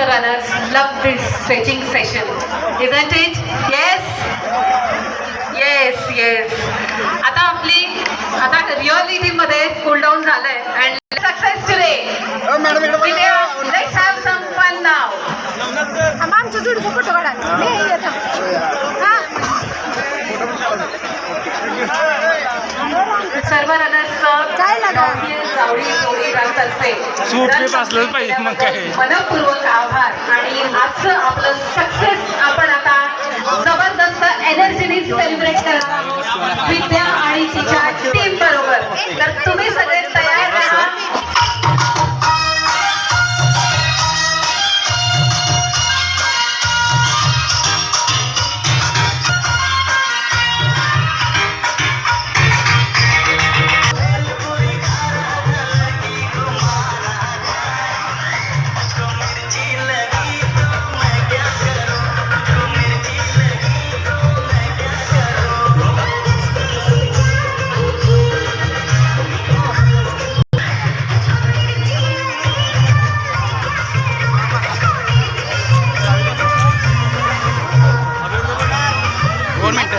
The runners love this stretching session, isn't it? Yes? Yes, yes. आता आपली आता reality मध्ये कूल डाऊन झालंय अँड सक्सेस टुडे मॅडम इकडे लेट्स हॅव सम फन नाव आमच्या जोडीचा फोटो काढा सूट असलंच पाहिजे, मग काय? मनपूर्वक आभार. आणि आजचं आपलं सक्सेस आपण आता जबरदस्त एनर्जीने सेलिब्रेट करणार आहोत. विद्या आणि तिच्या टीम बरोबर. तर ಗೌರ್ಮೆಂಟ್